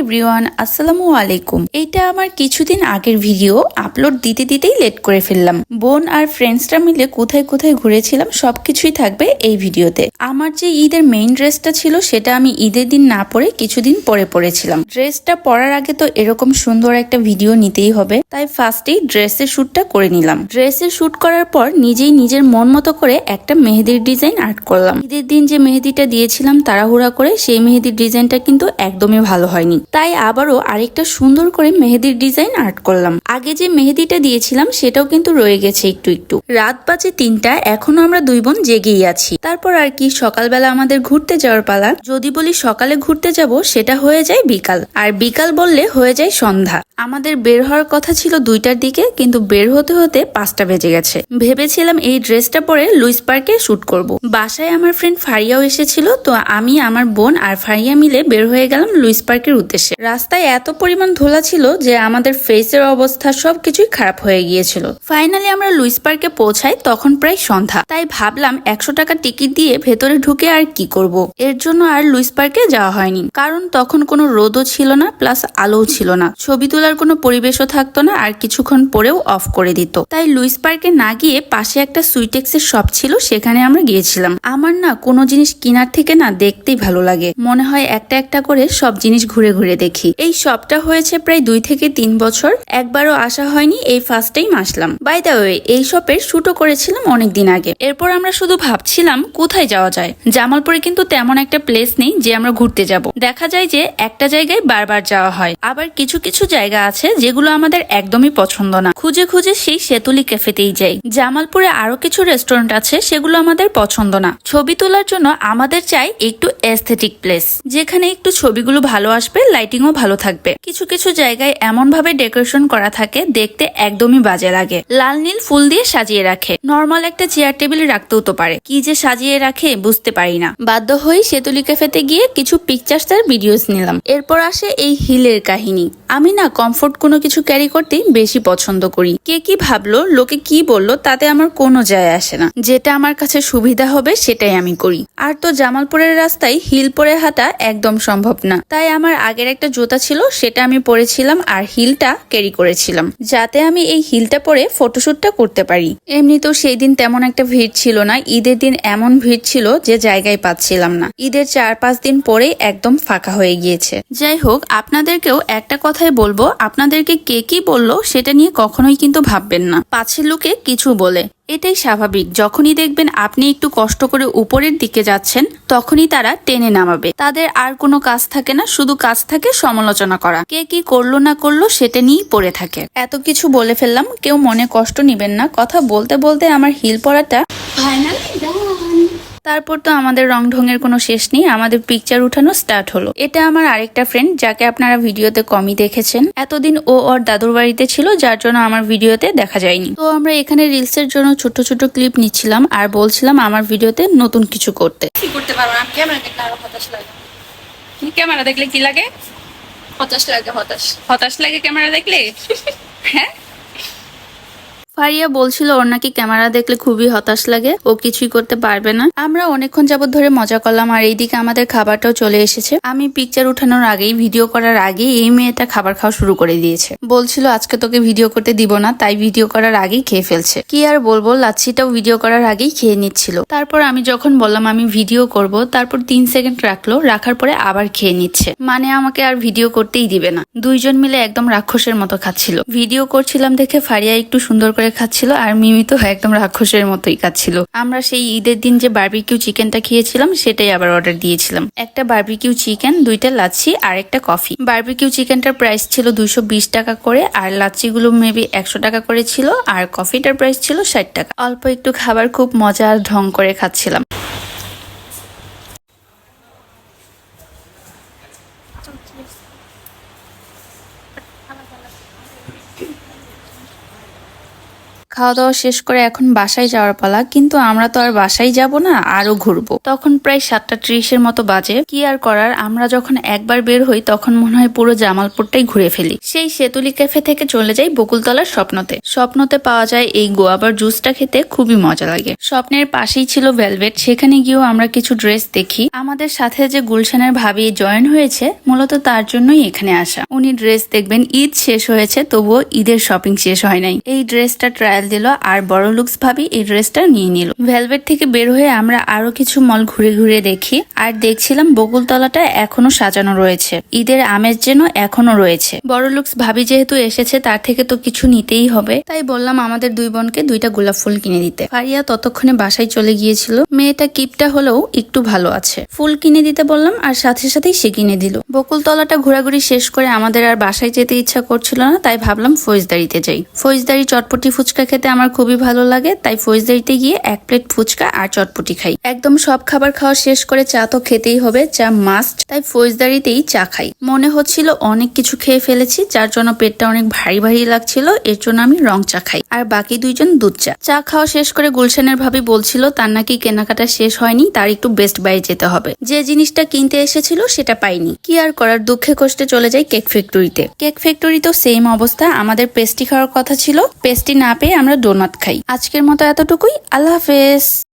Everyone, আসসালামু আলাইকুম। এইটা আমার কিছুদিন আগের ভিডিও, আপলোড দিতে দিতেই লেট করে ফেললাম। বোন আর ফ্রেন্ডসরা মিলে কোথায় কোথায় ঘুরেছিলাম, সবকিছুই থাকবে এই ভিডিওতে। আমার যে ঈদের মেইন ড্রেসটা ছিল, সেটা আমি ঈদের দিন না পরে কিছুদিন পরে পরেছিলাম। ড্রেসটা পরার আগে তো এরকম সুন্দর একটা ভিডিও নিতেই হবে, তাই ফার্স্টেই ড্রেসের শ্যুটটা করে নিলাম। ড্রেসের শ্যুট করার পর নিজেই নিজের মন মতো করে একটা মেহেদির ডিজাইন আর্ট করলাম। ঈদের দিন যে মেহেদিটা দিয়েছিলাম তাড়াহুড়া করে, সেই মেহেদির ডিজাইনটা কিন্তু একদমই ভালো হয়নি। তাই আবারও আরেকটা সুন্দর করে মেহেদির ডিজাইন আর্ট করলাম। আগে যে মেহেদিটা দিয়েছিলাম, সেটাও কিন্তু রয়ে গেছে একটু একটু। রাত বাজে তিনটা, এখনও আমরা দুই বোন জেগেই আছি। তারপর আর কি, সকালবেলা আমাদের ঘুরতে যাওয়ার পালা। যদি বলি সকালে ঘুরতে যাব, সেটা হয়ে যায় বিকাল। আর বিকাল বললে হয়ে যায় সন্ধ্যা। আমাদের বের হওয়ার কথা ছিল দুইটার দিকে, কিন্তু বের হতে হতে পাঁচটা বেজে গেছে। ভেবেছিলাম এই ড্রেসটা পরে লুইস পার্কে শুট করব। বাসায় আমার ফ্রেন্ড ফারিয়াও এসেছিল, তো আমি, আমার বোন আর ফারিয়া মিলে বের হয়ে গেলাম লুইস পার্কের উদ্দেশ্যে। রাস্তায় এত পরিমাণ ধোলা ছিল যে আমাদের ফেসের অবস্থা সবকিছুই খারাপ হয়ে গিয়েছিল। ফাইনালি আমরা লুইস পার্কে পৌঁছাই, তখন প্রায় সন্ধ্যা। তাই ভাবলাম একশো টাকা টিকিট দিয়ে ভেতরে ঢুকে আর কি করব। এর জন্য আর লুইস পার্কে যাওয়া হয়নি। কারণ তখন কোনো রোদও ছিল না প্লাস আলোও ছিল না। ছবি তোলার কোনো পরিবেশও থাকতো না, আর কিছুক্ষণ পরেও অফ করে দিত। তাই লুইস পার্কে না গিয়ে পাশে একটা সুইটেক্সের শপ ছিল, সেখানে আমরা গিয়েছিলাম। আমার না কোনো জিনিস কেনার থেকে না দেখতেই ভালো লাগে। মনে হয় একটা একটা করে সব জিনিস ঘুরে ঘুরে দেখি। এই শপটা হয়েছে প্রায় দুই থেকে তিন বছর। একবারও আসা হয়নি, এই ফার্স্ট টাইম আসলাম। বাই দ্য ওয়ে এই শপের শুটও করেছিলাম অনেকদিন আগে। এরপর আমরা শুধু ভাবছিলাম, কোথায় যাওয়া যায়? জামালপুরে কিন্তু তেমন একটা প্লেস নেই যে আমরা ঘুরতে যাব। দেখা যায় যে একটা জায়গায় বারবার যাওয়া হয়। আবার কিছু কিছু জায়গা আছে যেগুলো আমাদের একদমই পছন্দ না। খুঁজে খুঁজে সেই সেতুলি ক্যাফেতেই যাই। জামালপুরে আরও কিছু রেস্টুরেন্ট আছে সেগুলো আমাদের পছন্দ না। ছবি তোলার জন্য আমাদের চাই একটু এস্থেটিক প্লেস যেখানে একটু ছবিগুলো ভালো আসবে লাইটিংও ভালো থাকবে। কিছু কিছু জায়গায় এমন ভাবে ডেকোরেশন করা থাকে, দেখতে একদমই বাজে লাগে। লাল নীল ফুল দিয়ে সাজিয়ে রাখে। নর্মাল একটা চেয়ার টেবিল রাখতেও তো পারে। কি যে সাজিয়ে রাখে, বুঝতে পারি না। বাধ্য হয়ে সেতুলি ক্যাফেতে গিয়ে কিছু পিকচার্স আর ভিডিওস নিলাম। এরপর আসে এই হিলের কাহিনী। আমি না কমফোর্ট কোনো কিছু ক্যারি করতেই বেশি পছন্দ করি। কে কি ভাবলো, লোকে কি বলল, তাতে আমার কোনো যায় আসে না। যেটা আমার কাছে সুবিধা হবে, সেটাই আমি করি। আর তো জামালপুরের রাস্তায় হিল পরে হাঁটা একদম সম্ভব না। তাই আমার আগের একটা জুতা ছিল, সেটা আমি পরেছিলাম আর হিলটা ক্যারি করেছিলাম। যাতে আমি এই হিলটা পরে ফটোশ্যুটটা করতে পারি। এমনিতেও সেই দিন তেমন একটা ভিড় ছিল না, ঈদের দিন এমন ভিড় ছিল যে জায়গায় পাচ্ছিলাম না। ঈদের চার পাঁচ দিন পরেই একদম ফাঁকা হয়ে গিয়েছে। যাই হোক, আপনাদেরকেও একটা কথাই বলব, আপনাদেরকে কে কি বলল সেটা নিয়ে কখনোই কিন্তু ভাববেন না। পাছের লোকে কিছু বলে। এটাই স্বাভাবিক। যখনই দেখবেন আপনি একটু কষ্ট করে উপরের দিকে যাচ্ছেন, তখনই তারা টেনে নামাবে। তাদের আর কোনো কাজ থাকে না, শুধু কাজ থাকে সমালোচনা করা। কে কি করল না করল সেটা নিয়েই পড়ে থাকে। এত কিছু বলে ফেললাম, কেউ মনে কষ্ট নিবেন না। কথা বলতে বলতে আমার হিল পড়াটা তারপর তো আমাদের রং ঢঙের কোনো শেষ নেই আমাদের পিকচার উঠানো স্টার্ট হলো। এটা আমার আরেকটা ফ্রেন্ড যাকে আপনারা ভিডিওতে কমই দেখেছেন। এতদিন ও ওর দাদুর বাড়িতে ছিল যার জন্য আমার ভিডিওতে দেখা যায়নি। তো আমরা এখানে রিলস এর জন্য ছোট ছোট ক্লিপ নিচ্ছিলাম আর বলছিলাম আমার ভিডিওতে নতুন কিছু করতে। কি করতে পারব না? ক্যামেরা দেখলে আরও হতাশ লাগে। ক্যামেরা দেখলে কি লাগে? হতাশ লাগে হতাশ। হতাশ লাগে ক্যামেরা দেখলে? হ্যাঁ ফারিয়া বলছিল, ওর নাকি ক্যামেরা দেখলে খুবই হতাশ লাগে, ও কিছুই করতে পারবে না। আমরা অনেকক্ষণ যাবত ধরে মজা করলাম, আর এইদিকে আমাদের খাবারটাও চলে এসেছে। আমি পিকচার উঠানোর আগেই ভিডিও করার আগেই এই মেয়েটা খাবার খাওয়া শুরু করে দিয়েছে। বলছিল, আজকে তোকে ভিডিও করতে দিব না, তাই ভিডিও করার আগেই খেয়ে ফেলছে। কি আর বলব, লাচ্ছিটাও ভিডিও করার আগেই খেয়ে নিচ্ছিল। তারপর আমি যখন বললাম, আমি ভিডিও করব, তারপর তিন সেকেন্ড রাখল, রাখার পরে আবার খেয়ে নিচ্ছে। মানে আমাকে আর ভিডিও করতেই দিবে না। দুইজন মিলে একদম রাক্ষসের মতো খাচ্ছিল। ভিডিও করছিলাম দেখে ফারিয়া একটু সুন্দর করে খাচ্ছিল আর মিমি তো একদম রাক্ষসের মতোই খাচ্ছিল। আমরা সেই ঈদের দিন যে বার্বিকিউ চিকেনটা খেয়েছিলাম, সেটাই আবার অর্ডার দিয়েছিলাম। একটা বার্বিকিউ চিকেন দুইটা লাচ্ছি আর একটা কফি বার্বিকিউ চিকেনটার প্রাইস ছিল দুশো টাকা করে, আর লাচ্ছিগুলো মেবি একশো টাকা করে ছিল, আর কফিটার প্রাইস ছিল ষাট টাকা। অল্প একটু খাবার খুব মজা আর ঢং করে খাচ্ছিলাম। খাওয়া দাওয়া শেষ করে এখন বাসায় যাওয়ার পালা, কিন্তু আমরা তো আর বাসায় যাব না, আরও ঘুরবো। তখন প্রায় সাতটা ত্রিশের মতো বাজে। কি আর করার, আমরা যখন একবার বের হই, তখন মনে হয় পুরো জামালপুরটাই ঘুরে ফেলি। সেই সেতুলি ক্যাফে থেকে চলে যাই বকুলতলার স্বপ্নতে। স্বপ্নতে পাওয়া যায় এই গোয়াবার জুসটা খেতে খুবই মজা লাগে। স্বপ্নের পাশেই ছিল ভেলভেট, সেখানে গিয়েও আমরা কিছু ড্রেস দেখি। আমাদের সাথে যে গুলশানের ভাবি জয়েন হয়েছে, মূলত তার জন্যই এখানে আসা। উনি ড্রেস দেখবেন, ঈদ শেষ হয়েছে, তবুও ঈদের শপিং শেষ হয় নাই। এই ড্রেসটা ট্রায়াল দিল আর বড় লুকস ভাবি এই ড্রেসটা নিয়ে নিল। ভেলভেট থেকে বের হয়ে আমরা আরও কিছু মল ঘুরে ঘুরে দেখি আর দেখছিলাম বকুলতলাটা এখনও সাজানো রয়েছে। ঈদের আমেজ যেন এখনও রয়েছে। বড় লুকস ভাবি যেহেতু এসেছে তার থেকে তো কিছু নিতেই হবে। তাই বললাম আমাদের দুই বোনকে দুইটা গোলাপ ফুল কিনে দিতে। ফারিয়া ততক্ষণে বাসায় চলে গিয়েছিল। মেয়েটা কিপটা হলেও একটু ভালো আছে। ফুল কিনে দিতে বললাম আর সাথে সাথেই সে কিনে দিল। বকুলতলাটা ঘোরাঘুরি শেষ করে আমাদের আর বাসায় যেতে ইচ্ছা করছিল না, তাই ভাবলাম ফৌজদারিতে যাই। ফৌজদারি চটপটি ফুচকা খেতে আমার খুবই ভালো লাগে, তাই ফৌজদারিতে গিয়ে এক প্লেট ফুচকা আর চটপটি খাই। একদম সব খাবার খাওয়া শেষ করে চা তো খেতেই হবে, চা মাস্ট তাই ফৌজদারিতেই চা খাই। মনে হচ্ছিল অনেক কিছু খেয়ে ফেলেছি, যার জন্য পেটটা অনেক ভারী ভারী লাগছিল, এর জন্য আমি রং চা খাই। আর বাকি দুইজন দুধ চা। চা খাওয়া শেষ করে গুলশানের ভাবি বলছিল, তার নাকি কেনাকাটা শেষ হয়নি, তার একটু বেস্ট বাই যেতে হবে। যে জিনিসটা কিনতে এসেছিল সেটা পাইনি। কি আর করার, দুঃখে কষ্টে চলে যাই কেক ফ্যাক্টরিতে। কেক ফ্যাক্টরি তো সেম অবস্থা, আমাদের পেস্টি খাওয়ার কথা ছিল। পেস্টি না পেয়ে আমরা ডোনাট খাই। আজকের মতো এতটুকুই, আল্লাহ হাফেজ।